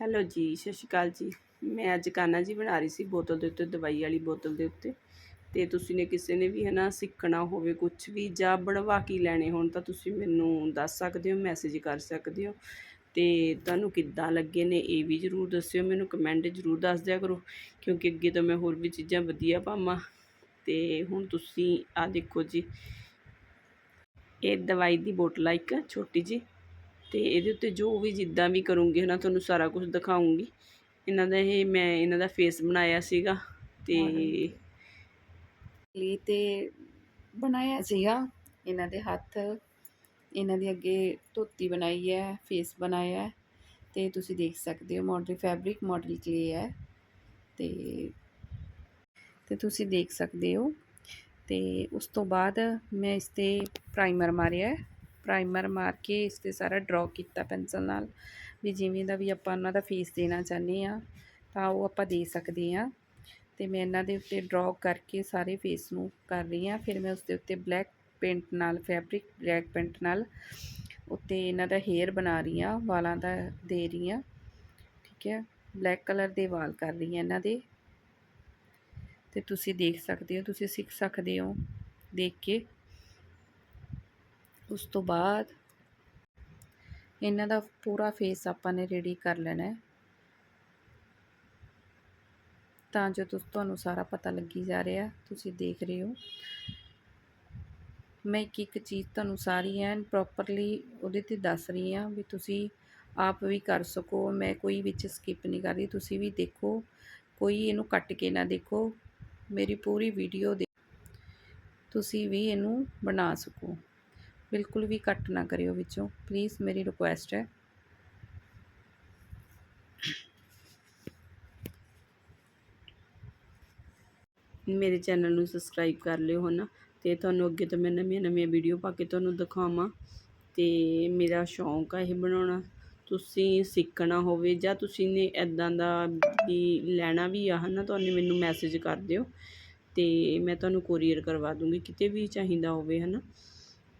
Hello ਜੀ, ਸਤਿ ਸ਼੍ਰੀ ਅਕਾਲ ਜੀ। ਮੈਂ ਅੱਜ ਕਾਨਾ ਜੀ ਬਣਾ ਰਹੀ ਸੀ ਬੋਤਲ ਦੇ ਉੱਤੇ, ਦਵਾਈ ਵਾਲੀ ਬੋਤਲ ਦੇ ਉੱਤੇ। ਤੇ ਤੁਸੀਂ ਨੇ ਕਿਸੇ ਨੇ ਵੀ ਹੈ ਨਾ ਸਿੱਖਣਾ ਹੋਵੇ ਕੁਝ ਵੀ ਜਾਂ ਬਣਵਾ ਕੇ ਲੈਣੇ ਹੋਣ ਤਾਂ ਤੁਸੀਂ ਮੈਨੂੰ ਦੱਸ ਸਕਦੇ ਹੋ ਮੈਸੇਜ ਕਰ ਸਕਦੇ ਹੋ। ਤੇ ਤੁਹਾਨੂੰ ਕਿੱਦਾਂ ਲੱਗੇ ਨੇ ਇਹ ਵੀ ਜਰੂਰ ਦੱਸਿਓ, ਮੈਨੂੰ ਕਮੈਂਟ ਜਰੂਰ ਦੱਸ ਦਿਆ ਕਰੋ, ਕਿਉਂਕਿ ਅੱਗੇ ਤੋਂ ਮੈਂ ਹੋਰ ਵੀ ਚੀਜ਼ਾਂ ਵਧੀਆ ਪਾਵਾਂ। ਤੇ ਹੁਣ ਤੁਸੀਂ ਆ ਦੇਖੋ ਜੀ, ਇਹ ਦਵਾਈ ਦੀ ਬੋਤਲ ਆ ਇੱਕ ਛੋਟੀ ਜੀ ਤੇ ਇਹਦੇ ਉੱਤੇ ਜੋ ਵੀ ਜਿੱਦਾਂ ਵੀ ਕਰੂੰਗੀ ਹੈ ਨਾ ਤੁਹਾਨੂੰ ਸਾਰਾ ਕੁਝ ਦਿਖਾਉਂਗੀ। ਇਹਨਾਂ ਦਾ ਇਹ ਮੈਂ ਇਹਨਾਂ ਦਾ ਫੇਸ ਬਣਾਇਆ ਸੀਗਾ ਤੇ ਲਈ ਤੇ ਬਣਾਇਆ ਸੀਗਾ। ਇਹਨਾਂ ਦੇ ਹੱਥ, ਇਹਨਾਂ ਦੀ ਅੱਗੇ ਧੋਤੀ ਬਣਾਈ ਹੈ ਫੇਸ ਬਣਾਇਆ ਹੈ ਤੇ ਤੁਸੀਂ ਦੇਖ ਸਕਦੇ ਹੋ ਮਾਡਲ ਫੈਬਰਿਕ ਮਾਡਲ ਕਲੇ ਹੈ ਤੇ ਤੇ ਤੁਸੀਂ ਦੇਖ ਸਕਦੇ ਹੋ ਤੇ ਉਸ ਤੋਂ ਬਾਅਦ ਮੈਂ ਇਸ ਤੇ ਪ੍ਰਾਈਮਰ ਮਾਰਿਆ ਪ੍ਰਾਈਮਰ ਮਾਰ ਕੇ ਇਸ ਤੇ ਸਾਰਾ ਡਰਾ ਕੀਤਾ ਪੈਨਸਲ ਨਾਲ। ਵੀ ਜਿਵੇਂ ਦਾ ਵੀ ਆਪਾਂ ਉਹਨਾਂ ਦਾ ਫੇਸ ਦੇਣਾ ਚਾਹੁੰਦੇ ਆ ਤਾਂ ਉਹ ਆਪਾਂ ਦੇ ਸਕਦੇ ਆ ਤੇ ਮੈਂ ਇਹਨਾਂ ਦੇ ਉੱਤੇ ਡਰਾ ਕਰਕੇ ਸਾਰੇ ਫੇਸ ਨੂੰ ਕਰ ਰਹੀ ਆ ਫਿਰ ਮੈਂ ਉਸ ਦੇ ਉੱਤੇ ਬਲੈਕ ਪੇਂਟ ਨਾਲ ਫੈਬਰਿਕ ਬਲੈਕ ਪੇਂਟ ਨਾਲ ਉੱਤੇ ਇਹਨਾਂ ਦਾ ਹੇਅਰ ਬਣਾ ਰਹੀ ਆ ਵਾਲਾਂ ਦਾ ਦੇ ਰਹੀ ਆ ਠੀਕ ਹੈ ਬਲੈਕ ਕਲਰ ਦੇ ਵਾਲ ਕਰ ਰਹੀ ਆ ਇਹਨਾਂ ਦੇ। ਤੇ ਤੁਸੀਂ ਦੇਖ ਸਕਦੇ ਹੋ, ਤੁਸੀਂ ਸਿੱਖ ਸਕਦੇ ਹੋ, ਦੇਖ ਕੇ। ਉਸ ਤੋਂ ਬਾਅਦ ਇਹਨਾਂ ਦਾ ਪੂਰਾ ਫੇਸ ਆਪਾਂ ਨੇ ਰੈਡੀ ਕਰ ਲੈਣਾ ਤਾਂ ਜੋ ਤੁਹਾਨੂੰ ਸਾਰਾ ਪਤਾ ਲੱਗੀ ਜਾ ਰਿਹਾ ਤੁਸੀਂ ਦੇਖ ਰਹੇ ਹੋ। ਮੈਂ ਇੱਕ ਇੱਕ ਚੀਜ਼ ਤੁਹਾਨੂੰ ਸਾਰੀ ਐਨ ਪ੍ਰੋਪਰਲੀ ਉਹਦੇ ਤੇ ਦੱਸ ਰਹੀ ਹਾਂ ਵੀ ਤੁਸੀਂ ਆਪ ਵੀ ਕਰ ਸਕੋ। ਮੈਂ ਕੋਈ ਵਿੱਚ ਸਕਿਪ ਨਹੀਂ ਕਰ ਰਹੀ। ਤੁਸੀਂ ਵੀ ਦੇਖੋ। ਕੋਈ ਇਹਨੂੰ ਕੱਟ ਕੇ ਨਾ ਦੇਖੋ। ਮੇਰੀ ਪੂਰੀ ਵੀਡੀਓ ਦੇ ਤੁਸੀਂ ਵੀ ਇਹਨੂੰ ਬਣਾ ਸਕੋ। ਬਿਲਕੁਲ ਵੀ ਕੱਟ ਨਾ ਕਰਿਓ ਵਿੱਚੋਂ। ਪਲੀਜ਼ ਮੇਰੀ ਰਿਕੁਐਸਟ ਹੈ। ਮੇਰੇ ਚੈਨਲ ਨੂੰ ਸਬਸਕ੍ਰਾਈਬ ਕਰ ਲਿਓ ਹਨਾ। ਤੇ ਤੁਹਾਨੂੰ ਅੱਗੇ ਤੋਂ ਮੈਂ ਨਵੀਆਂ ਨਵੀਆਂ ਵੀਡੀਓ ਪਾ ਕੇ ਤੁਹਾਨੂੰ ਦਿਖਾਵਾਂ। ਤੇ ਮੇਰਾ ਸ਼ੌਂਕ ਆ ਇਹ ਬਣਾਉਣਾ। ਤੁਸੀਂ ਸਿੱਖਣਾ ਹੋਵੇ ਜਾਂ ਤੁਸੀਂ ਨੇ ਇਦਾਂ ਦਾ ਵੀ ਲੈਣਾ ਵੀ ਆ ਹਨਾ, ਤੁਹਾਨੂੰ ਮੈਨੂੰ ਮੈਸੇਜ ਕਰ ਦਿਓ। ਤੇ ਮੈਂ ਤੁਹਾਨੂੰ ਕੋਰੀਅਰ ਕਰਵਾ ਦੂੰਗੀ, ਕਿਤੇ ਵੀ ਚਾਹੀਦਾ ਹੋਵੇ ਹਨਾ।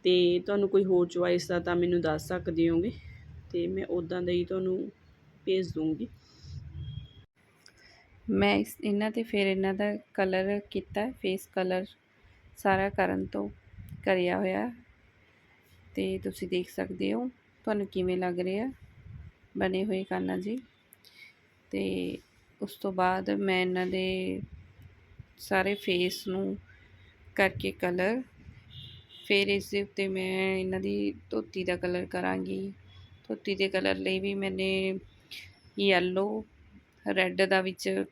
ਤੇ ਤੁਹਾਨੂੰ ਕੋਈ ਹੋਰ ਚੁਆਇਸ ਦਾ ਤਾਂ ਮੈਨੂੰ ਦੱਸ ਸਕਦੇ ਹੋਗੇ ਤੇ ਮੈਂ ਉਦਾਂ ਦਾ ਹੀ ਤੁਹਾਨੂੰ ਭੇਜ ਦੂੰਗੀ ਮੈਂ ਇਸ, ਇਹਨਾਂ ਤੇ ਫਿਰ ਇਹਨਾਂ ਦਾ ਕਲਰ ਕੀਤਾ ਫੇਸ ਕਲਰ ਸਾਰਾ ਕਰਨ ਤੋਂ ਕਰਿਆ ਹੋਇਆ। ਤੇ ਤੁਸੀਂ ਦੇਖ ਸਕਦੇ ਹੋ ਤੁਹਾਨੂੰ ਕਿਵੇਂ ਲੱਗ ਰਿਹਾ, ਬਣੇ ਹੋਏ ਕਾਨਾ ਜੀ। ਤੇ ਉਸ ਤੋਂ ਬਾਅਦ ਮੈਂ ਇਹਨਾਂ ਦੇ ਸਾਰੇ ਫੇਸ ਨੂੰ ਕਰਕੇ ਕਲਰ ਫਿਰ ਇਸ ਦੇ ਉੱਤੇ ਮੈਂ ਇਹਨਾਂ ਦੀ ਧੋਤੀ ਦਾ ਕਲਰ ਕਰਾਂਗੀ। ਧੋਤੀ ਦੇ ਕਲਰ ਲਈ ਵੀ ਮੈਨੇ ਯੈਲੋ ਰੈੱਡ ਦਾ ਵਿੱਚ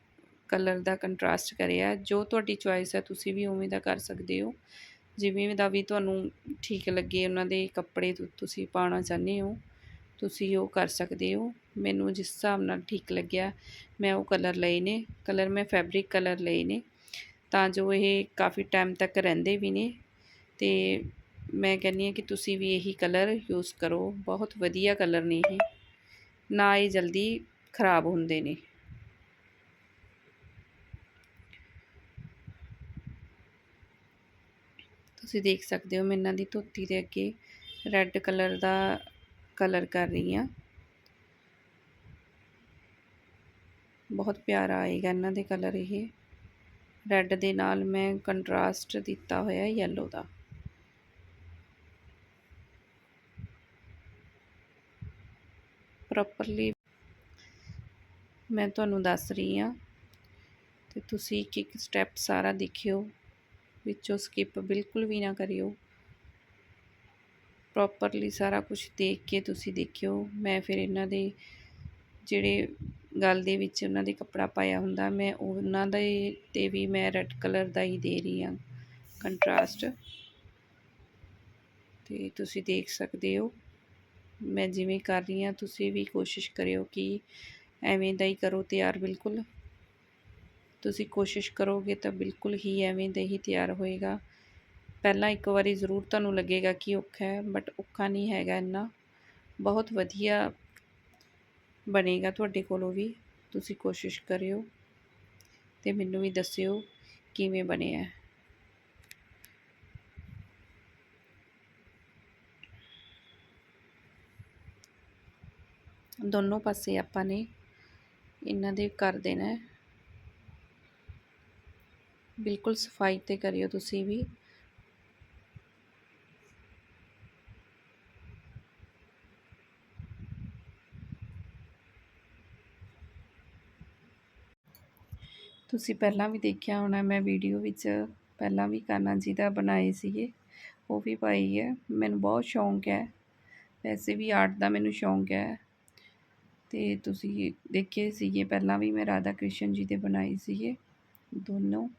ਕਲਰ ਦਾ ਕੰਟਰਾਸਟ ਕਰਿਆ। ਜੋ ਤੁਹਾਡੀ ਚੁਆਇਸ ਹੈ, ਤੁਸੀਂ ਵੀ ਉਵੇਂ ਦਾ ਕਰ ਸਕਦੇ ਹੋ। ਜਿਵੇਂ ਦਾ ਵੀ ਤੁਹਾਨੂੰ ਠੀਕ ਲੱਗੇ ਉਹਨਾਂ ਦੇ ਕੱਪੜੇ ਤੁਸੀਂ ਪਾਉਣਾ ਚਾਹੁੰਦੇ ਹੋ, ਤੁਸੀਂ ਉਹ ਕਰ ਸਕਦੇ ਹੋ। ਮੈਨੂੰ ਜਿਸ ਹਿਸਾਬ ਨਾਲ ਠੀਕ ਲੱਗਿਆ, ਮੈਂ ਉਹ ਕਲਰ ਲਏ ਨੇ। ਕਲਰ ਮੈਂ ਫੈਬਰਿਕ ਕਲਰ ਲਏ ਨੇ। ਤਾਂ ਜੋ ਇਹ ਕਾਫੀ ਟਾਈਮ ਤੱਕ ਰਹਿੰਦੇ ਵੀ ਨੇ। ਤੇ ਮੈਂ ਕਹਿੰਦੀ ਹਾਂ ਕਿ ਤੁਸੀਂ ਵੀ ਇਹੀ ਕਲਰ ਯੂਜ਼ ਕਰੋ। ਬਹੁਤ ਵਧੀਆ ਕਲਰ ਨੇ ਇਹ। ਨਾ ਇਹ ਜਲਦੀ ਖਰਾਬ ਹੁੰਦੇ ਨੇ। ਤੁਸੀਂ ਦੇਖ ਸਕਦੇ ਹੋ ਮੈਂ ਇਹਨਾਂ ਦੀ ਧੋਤੀ ਦੇ ਅੱਗੇ ਰੈੱਡ ਕਲਰ ਦਾ ਕਲਰ ਕਰ ਰਹੀ ਹਾਂ। ਬਹੁਤ ਪਿਆਰਾ ਆਏਗਾ ਇਹਨਾਂ ਦੇ ਕਲਰ ਇਹ। ਰੈੱਡ ਦੇ ਨਾਲ ਮੈਂ ਕੰਟਰਾਸਟ ਦਿੱਤਾ ਹੋਇਆ ਯੈਲੋ ਦਾ। ਪ੍ਰੋਪਰਲੀ ਮੈਂ ਤੁਹਾਨੂੰ ਦੱਸ ਰਹੀ ਹਾਂ ਤੇ ਤੁਸੀਂ ਇੱਕ ਇੱਕ ਸਟੈਪ ਸਾਰਾ ਦੇਖਿਓ, ਵਿੱਚੋਂ ਸਕਿਪ ਬਿਲਕੁਲ ਵੀ ਨਾ ਕਰਿਓ। ਪ੍ਰੋਪਰਲੀ ਸਾਰਾ ਕੁਝ ਦੇਖ ਕੇ ਤੁਸੀਂ ਦੇਖਿਓ। ਮੈਂ ਫਿਰ ਇਹਨਾਂ ਦੇ ਜਿਹੜੇ ਗੱਲ ਦੇ ਵਿੱਚ ਉਹਨਾਂ ਦੇ ਕੱਪੜਾ ਪਾਇਆ ਹੁੰਦਾ, ਮੈਂ ਉਹਨਾਂ ਦੇ ਤੇ ਵੀ ਮੈਂ ਰੈੱਡ ਕਲਰ ਦਾ ਹੀ ਦੇ ਰਹੀ ਹਾਂ। ਕੰਟਰਾਸਟ ਤੇ ਤੁਸੀਂ ਦੇਖ ਸਕਦੇ ਹੋ। ਮੈਂ ਜਿਵੇਂ ਕਰ ਰਹੀ ਹਾਂ, ਤੁਸੀਂ ਵੀ ਕੋਸ਼ਿਸ਼ ਕਰਿਓ ਕਿ ਐਵੇਂ ਦਾ ਹੀ ਕਰੋ ਤਿਆਰ ਬਿਲਕੁਲ। ਤੁਸੀਂ ਕੋਸ਼ਿਸ਼ ਕਰੋਗੇ ਤਾਂ ਬਿਲਕੁਲ ਹੀ ਐਵੇਂ ਦਾ ਹੀ ਤਿਆਰ ਹੋਏਗਾ। ਪਹਿਲਾਂ ਇੱਕ ਵਾਰੀ ਜ਼ਰੂਰ ਤੁਹਾਨੂੰ ਲੱਗੇਗਾ ਕਿ ਔਖਾ ਹੈ ਬਟ ਔਖਾ ਨਹੀਂ ਹੈਗਾ ਇੰਨਾ। ਬਹੁਤ ਵਧੀਆ ਬਣੇਗਾ ਤੁਹਾਡੇ ਕੋਲੋਂ ਵੀ। ਤੁਸੀਂ ਕੋਸ਼ਿਸ਼ ਕਰਿਓ ਤੇ ਮੈਨੂੰ ਵੀ ਦੱਸਿਓ ਕਿਵੇਂ ਬਣਿਆ ਦੋਨੋਂ ਪਾਸੇ ਆਪਾਂ ਨੇ ਇਹਨਾਂ ਦੇ ਕਰ ਦੇਣਾ ਹੈ। ਬਿਲਕੁਲ ਸਫ਼ਾਈ ਤੇ ਕਰਿਓ ਤੁਸੀਂ ਵੀ। ਤੁਸੀਂ ਪਹਿਲਾਂ ਵੀ ਦੇਖਿਆ ਹੋਣਾ, ਮੈਂ ਵੀਡੀਓ ਵਿੱਚ ਪਹਿਲਾਂ ਵੀ ਕਾਨਾ ਜੀ ਦਾ ਬਣਾਏ ਸੀਗੇ। ਉਹ ਵੀ ਪਾਈ ਹੈ। ਮੈਨੂੰ ਬਹੁਤ ਸ਼ੌਂਕ ਹੈ। ਵੈਸੇ ਵੀ ਆਰਟ ਦਾ ਮੈਨੂੰ ਸ਼ੌਂਕ ਹੈ। ਤੇ ਤੁਸੀਂ ਦੇਖੇ ਸੀਗੇ, ਪਹਿਲਾਂ ਵੀ ਮੈਂ ਰਾਧਾ ਕ੍ਰਿਸ਼ਨ ਜੀ ਦੇ ਬਣਾਏ ਸੀਗੇ, ਦੋਨੋਂ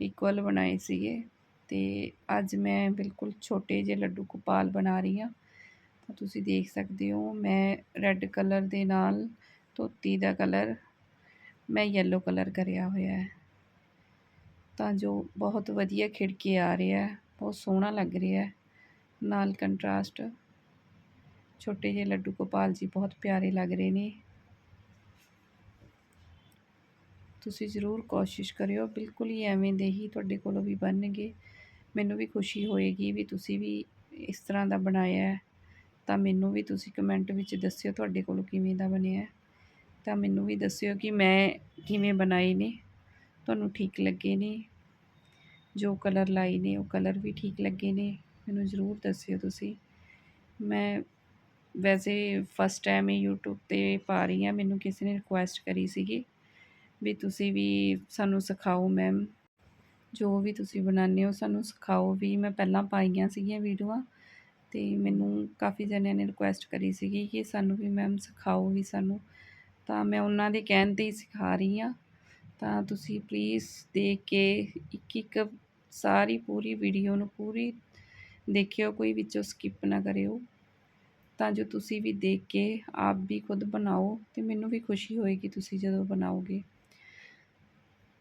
ਇਕੁਅਲ ਬਣਾਏ ਸੀਗੇ ਤੇ ਅੱਜ ਮੈਂ ਬਿਲਕੁਲ ਛੋਟੇ ਜਿਹੇ ਲੱਡੂ ਗੋਪਾਲ ਬਣਾ ਰਹੀ ਹਾਂ। ਤਾਂ ਤੁਸੀਂ ਦੇਖ ਸਕਦੇ ਹੋ, ਮੈਂ ਰੈੱਡ ਕਲਰ ਦੇ ਨਾਲ ਧੋਤੀ ਦਾ ਕਲਰ ਮੈਂ ਯੈਲੋ ਕਲਰ ਕਰਿਆ ਹੋਇਆ ਹੈ। ਤਾਂ ਜੋ ਬਹੁਤ ਵਧੀਆ ਖਿੜ ਕੇ ਆ ਰਿਹਾ ਬਹੁਤ ਸੋਹਣਾ ਲੱਗ ਰਿਹਾ ਨਾਲ ਕੰਟਰਾਸਟ ਛੋਟੇ ਜਿਹੇ ਲੱਡੂ ਗੋਪਾਲ ਜੀ ਬਹੁਤ ਪਿਆਰੇ ਲੱਗ ਰਹੇ ਨੇ। ਤੁਸੀਂ ਜ਼ਰੂਰ ਕੋਸ਼ਿਸ਼ ਕਰਿਓ, ਬਿਲਕੁਲ ਹੀ ਐਵੇਂ ਦੇ ਹੀ ਤੁਹਾਡੇ ਕੋਲੋਂ ਵੀ ਬਣਨਗੇ। ਮੈਨੂੰ ਵੀ ਖੁਸ਼ੀ ਹੋਏਗੀ ਵੀ ਤੁਸੀਂ ਵੀ ਇਸ ਤਰ੍ਹਾਂ ਦਾ ਬਣਾਇਆ ਤਾਂ ਮੈਨੂੰ ਵੀ ਤੁਸੀਂ ਕਮੈਂਟ ਵਿੱਚ ਦੱਸਿਓ ਤੁਹਾਡੇ ਕੋਲੋਂ ਕਿਵੇਂ ਦਾ ਬਣਿਆ ਤਾਂ ਮੈਨੂੰ ਵੀ ਦੱਸਿਓ ਕਿ ਮੈਂ ਕਿਵੇਂ ਬਣਾਏ ਨੇ। ਤੁਹਾਨੂੰ ਠੀਕ ਲੱਗੇ ਨੇ। ਜੋ ਕਲਰ ਲਾਏ ਨੇ, ਉਹ ਕਲਰ ਵੀ ਠੀਕ ਲੱਗੇ ਨੇ। ਮੈਨੂੰ ਜ਼ਰੂਰ ਦੱਸਿਓ ਤੁਸੀਂ। ਮੈਂ ਵੈਸੇ ਫਸਟ ਟਾਈਮ ਹੀ YouTube ਤੇ ਪਾ ਰਹੀ ਹਾਂ, ਮੈਨੂੰ ਕਿਸੇ ਨੇ ਰਿਕੁਐਸਟ ਕਰੀ ਸੀਗੀ ਵੀ ਤੁਸੀਂ ਵੀ ਸਾਨੂੰ ਸਿਖਾਓ ਮੈਮ ਜੋ ਵੀ ਤੁਸੀਂ ਬਣਾਉਂਦੇ ਹੋ ਸਾਨੂੰ ਸਿਖਾਓ, ਵੀ ਮੈਂ ਪਹਿਲਾਂ ਪਾਈਆਂ ਸੀਗੀਆਂ ਵੀਡੀਓਆਂ ਅਤੇ ਮੈਨੂੰ ਕਾਫੀ ਜਣਿਆਂ ਨੇ ਰਿਕੁਐਸਟ ਕਰੀ ਸੀਗੀ ਕਿ ਸਾਨੂੰ ਵੀ ਮੈਮ ਸਿਖਾਓ ਵੀ ਸਾਨੂੰ। ਤਾਂ ਮੈਂ ਉਹਨਾਂ ਦੇ ਕਹਿਣ 'ਤੇ ਹੀ ਸਿਖਾ ਰਹੀ ਹਾਂ। ਤਾਂ ਤੁਸੀਂ ਪਲੀਜ਼ ਦੇਖ ਕੇ ਇੱਕ ਇੱਕ ਸਾਰੀ ਪੂਰੀ ਵੀਡੀਓ ਨੂੰ ਪੂਰੀ ਦੇਖਿਓ, ਕੋਈ ਵਿੱਚੋਂ ਸਕਿਪ ਨਾ ਕਰਿਓ। ਤਾਂ ਜੋ ਤੁਸੀਂ ਵੀ ਦੇਖ ਕੇ ਆਪ ਵੀ ਖੁਦ ਬਣਾਓ ਤੇ ਮੈਨੂੰ ਵੀ ਖੁਸ਼ੀ ਹੋਏਗੀ ਤੁਸੀਂ ਜਦੋਂ ਬਣਾਓਗੇ।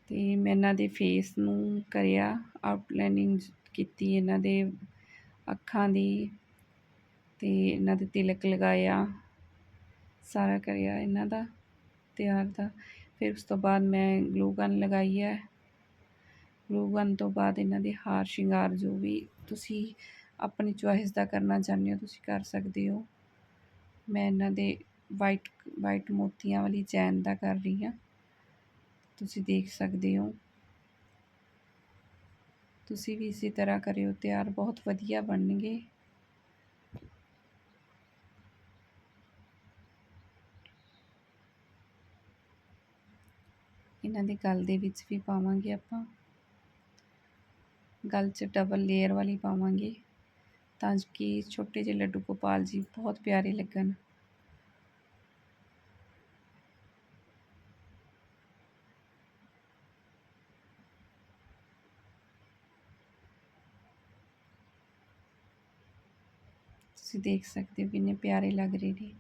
ਤੇ ਮੈਂ ਇਹਨਾਂ ਦੇ ਫੇਸ ਨੂੰ ਕਰਿਆ ਆਊਟਲਾਈਨਿੰਗ ਕੀਤੀ, ਇਹਨਾਂ ਦੇ ਅੱਖਾਂ ਦੀ ਤੇ ਇਹਨਾਂ ਦੇ ਤਿਲਕ ਲਗਾਇਆ, ਸਾਰਾ ਕਰਿਆ ਇਹਨਾਂ ਦਾ ਤਿਆਰ ਦਾ। ਫਿਰ ਉਸ ਤੋਂ ਬਾਅਦ ਮੈਂ ਗਲੂ ਗਨ ਲਗਾਈ ਹੈ। ਗਲੂ ਗਨ ਤੋਂ ਬਾਅਦ ਇਹਨਾਂ ਦੇ ਹਾਰ ਸ਼ਿੰਗਾਰ ਜੋ ਵੀ ਤੁਸੀਂ ਆਪਣੀ ਚੁਆਇਸ ਦਾ ਕਰਨਾ ਚਾਹੁੰਦੇ ਹੋ, ਤੁਸੀਂ ਕਰ ਸਕਦੇ ਹੋ। ਮੈਂ ਇਹਨਾਂ ਦੇ ਵਾਈਟ ਵਾਈਟ ਮੋਤੀਆਂ ਵਾਲੀ ਚੈਨ ਦਾ ਕਰ ਰਹੀ ਹਾਂ। ਤੁਸੀਂ ਦੇਖ ਸਕਦੇ ਹੋ। ਤੁਸੀਂ ਵੀ ਇਸੇ ਤਰ੍ਹਾਂ ਕਰਿਓ, ਤਿਆਰ ਬਹੁਤ ਵਧੀਆ ਬਣਨਗੇ। ਇਹਨਾਂ ਦੇ ਗਲ ਦੇ ਵਿੱਚ ਵੀ ਪਾਵਾਂਗੇ ਆਪਾਂ। ਗਲ 'ਚ ਡਬਲ ਲੇਅਰ ਵਾਲੀ ਪਾਵਾਂਗੇ। ਤਾਂ ਕਿ ਛੋਟੇ ਜਿਹੇ ਲੱਡੂ ਗੋਪਾਲ ਜੀ ਬਹੁਤ ਪਿਆਰੇ ਲੱਗਣ। ਤੁਸੀਂ ਦੇਖ ਸਕਦੇ ਹੋ ਕਿੰਨੇ ਪਿਆਰੇ ਲੱਗ ਰਹੇ ਨੇ।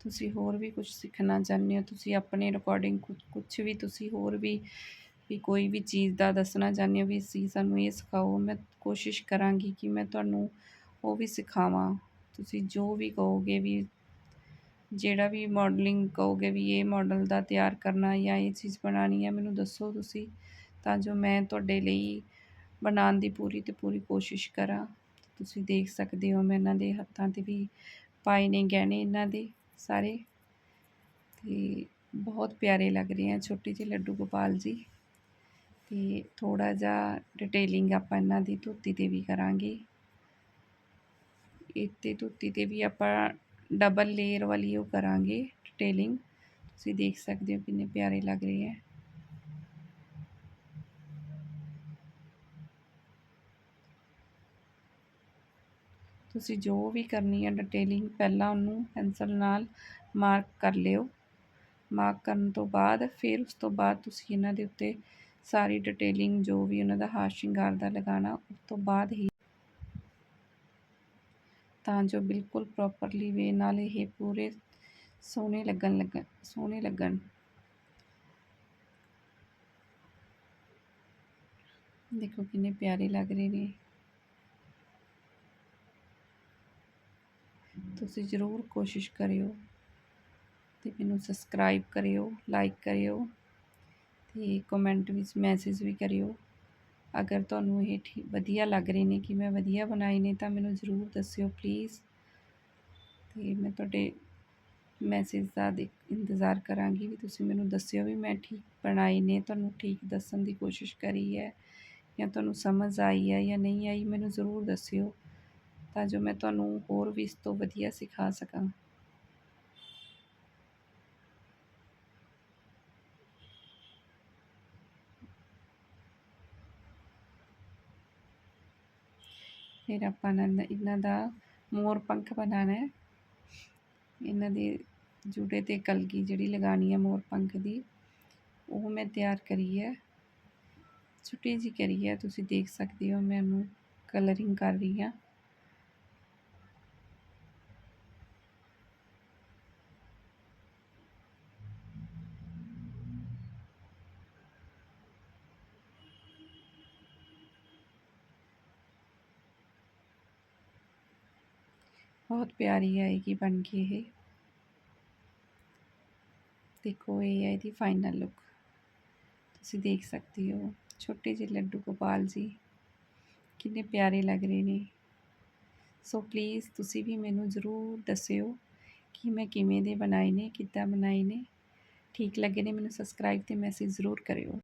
ਤੁਸੀਂ ਹੋਰ ਵੀ ਕੁਝ ਸਿੱਖਣਾ ਚਾਹੁੰਦੇ ਹੋ, ਤੁਸੀਂ ਆਪਣੇ ਰਿਕਾਰਡਿੰਗ ਕੁਝ ਵੀ ਤੁਸੀਂ ਹੋਰ ਵੀ ਵੀ ਕੋਈ ਵੀ ਚੀਜ਼ ਦਾ ਦੱਸਣਾ ਚਾਹੁੰਦੇ ਹੋ ਵੀ ਅਸੀਂ ਸਾਨੂੰ ਇਹ ਸਿਖਾਓ, ਮੈਂ ਕੋਸ਼ਿਸ਼ ਕਰਾਂਗੀ ਕਿ ਮੈਂ ਤੁਹਾਨੂੰ ਉਹ ਵੀ ਸਿਖਾਵਾਂ। ਤੁਸੀਂ ਜੋ ਵੀ ਕਹੋਗੇ ਵੀ, ਜਿਹੜਾ ਵੀ ਮਾਡਲਿੰਗ ਕਹੋਗੇ ਵੀ ਇਹ ਮਾਡਲ ਦਾ ਤਿਆਰ ਕਰਨਾ ਜਾਂ ਇਹ ਚੀਜ਼ ਬਣਾਉਣੀ ਹੈ, ਮੈਨੂੰ ਦੱਸੋ ਤੁਸੀਂ, ਤਾਂ ਜੋ ਮੈਂ ਤੁਹਾਡੇ ਲਈ ਬਣਾਉਣ ਦੀ ਪੂਰੀ ਤੇ ਪੂਰੀ ਕੋਸ਼ਿਸ਼ ਕਰਾਂ। ਤੁਸੀਂ ਦੇਖ ਸਕਦੇ ਹੋ ਮੈਂ ਇਹਨਾਂ ਦੇ ਹੱਥਾਂ ਤੇ ਵੀ ਪਾਏ ਨੇ ਗਹਿਣੇ ਇਹਨਾਂ ਦੇ। ਸਾਰੇ। ਤੇ ਬਹੁਤ ਪਿਆਰੇ ਲੱਗ ਰਹੇ ਆ ਛੋਟੇ ਜਿਹੇ ਲੱਡੂ ਗੋਪਾਲ ਜੀ। ਤੇ ਥੋੜਾ ਜਿਹਾ ਡਿਟੇਲਿੰਗ ਆਪਾਂ ਇਹਨਾਂ ਦੀ ਧੋਤੀ ਤੇ ਵੀ ਕਰਾਂਗੇ। ਇੱਥੇ ਧੋਤੀ ਤੇ ਵੀ ਆਪਾਂ ਡਬਲ ਲੇਅਰ ਵਾਲੀ ਉਹ ਕਰਾਂਗੇ ਡਿਟੇਲਿੰਗ ਤੁਸੀਂ ਦੇਖ ਸਕਦੇ ਹੋ ਕਿੰਨੇ ਪਿਆਰੇ ਲੱਗ ਰਹੇ ਹੈ ਤੁਸੀਂ ਜੋ ਵੀ ਕਰਨੀ ਹੈ ਡਿਟੇਲਿੰਗ ਪਹਿਲਾਂ ਉਹਨੂੰ ਪੈਨਸਲ ਨਾਲ ਮਾਰਕ ਕਰ ਲਿਓ। ਮਾਰਕ ਕਰਨ ਤੋਂ ਬਾਅਦ ਫਿਰ ਉਸ ਤੋਂ ਬਾਅਦ ਤੁਸੀਂ ਇਹਨਾਂ ਦੇ ਉੱਤੇ ਸਾਰੀ ਡਿਟੇਲਿੰਗ ਜੋ ਵੀ ਉਹਨਾਂ ਦਾ ਹਾਰ ਸ਼ਿੰਗਾਰ ਦਾ ਲਗਾਉਣਾ, ਉਸ ਤੋਂ ਬਾਅਦ ਹੀ ਤਾਂ ਜੋ ਬਿਲਕੁਲ ਪ੍ਰੋਪਰਲੀ ਵੇ ਨਾਲ ਇਹ ਪੂਰੇ ਸੋਹਣੇ ਲੱਗਣ ਲੱਗਣ ਸੋਹਣੇ ਲੱਗਣ। ਦੇਖੋ ਕਿੰਨੇ ਪਿਆਰੇ ਲੱਗ ਰਹੇ ਨੇ। ਤੁਸੀਂ ਜ਼ਰੂਰ ਕੋਸ਼ਿਸ਼ ਕਰਿਓ ਤੇ ਮੈਨੂੰ ਸਬਸਕ੍ਰਾਈਬ ਕਰਿਓ ਲਾਈਕ ਕਰਿਓ ਤੇ ਕਮੈਂਟ ਵਿੱਚ ਮੈਸੇਜ ਵੀ ਕਰਿਓ। ਅਗਰ ਤੁਹਾਨੂੰ ਇਹ ਠੀ, ਵਧੀਆ ਲੱਗ ਰਹੇ ਨੇ ਕਿ ਮੈਂ ਵਧੀਆ ਬਣਾਏ ਨੇ ਤਾਂ ਮੈਨੂੰ ਜ਼ਰੂਰ ਦੱਸਿਓ ਪਲੀਜ਼ ਅਤੇ ਮੈਂ ਤੁਹਾਡੇ ਮੈਸੇਜ ਦਾ, ਇੰਤਜ਼ਾਰ ਕਰਾਂਗੀ ਵੀ ਤੁਸੀਂ ਮੈਨੂੰ ਦੱਸਿਓ ਵੀ ਮੈਂ ਠੀਕ ਬਣਾਏ ਨੇ, ਤੁਹਾਨੂੰ ਠੀਕ ਦੱਸਣ ਦੀ ਕੋਸ਼ਿਸ਼ ਕਰੀ ਹੈ ਜਾਂ ਤੁਹਾਨੂੰ ਸਮਝ ਆਈ ਹੈ ਜਾਂ ਨਹੀਂ ਆਈ, ਮੈਨੂੰ ਜ਼ਰੂਰ ਦੱਸਿਓ। ਤਾਂ ਜੋ ਮੈਂ ਤੁਹਾਨੂੰ ਹੋਰ ਵੀ ਇਸ ਤੋਂ ਵਧੀਆ ਸਿਖਾ ਸਕਾਂ। ਫਿਰ ਆਪਾਂ ਇਹਨਾਂ ਦਾ ਮੋਰ ਪੰਖ ਬਣਾਉਣਾ ਹੈ। ਇਹਨਾਂ ਦੇ ਜੂੜੇ ਤੇ ਕਲਗੀ ਜਿਹੜੀ ਲਗਾਣੀ ਹੈ ਮੋਰ ਪੰਖ ਦੀ, ਉਹ ਮੈਂ ਤਿਆਰ ਕਰੀ ਹੈ। ਛੁੱਟੀ ਜਿਹੀ ਕਰੀ ਹੈ, ਤੁਸੀਂ ਦੇਖ ਸਕਦੇ ਹੋ ਮੈਂ ਉਹਨੂੰ ਕਲਰਿੰਗ ਕਰ ਰਹੀ ਹਾਂ। ਬਹੁਤ ਪਿਆਰੀ ਆਏਗੀ ਬਣ ਕੇ ਇਹ। ਦੇਖੋ, ਇਹ ਹੈ ਇਹਦੀ ਫਾਈਨਲ ਲੁੱਕ ਤੁਸੀਂ ਦੇਖ ਸਕਦੇ ਹੋ, ਛੋਟੇ ਜਿਹੇ ਲੱਡੂ ਗੋਪਾਲ ਜੀ, ਕਿੰਨੇ ਪਿਆਰੇ ਲੱਗ ਰਹੇ ਨੇ। ਸੋ ਪਲੀਜ਼ ਤੁਸੀਂ ਵੀ ਮੈਨੂੰ ਜ਼ਰੂਰ ਦੱਸਿਓ ਕਿ ਮੈਂ ਕਿਵੇਂ ਦੇ ਬਣਾਏ ਨੇ, ਕਿੱਦਾਂ ਬਣਾਏ ਨੇ। ਠੀਕ ਲੱਗੇ ਨੇ ਮੈਨੂੰ ਸਬਸਕ੍ਰਾਈਬ ਤੇ ਮੈਸੇਜ ਜ਼ਰੂਰ ਕਰਿਓ।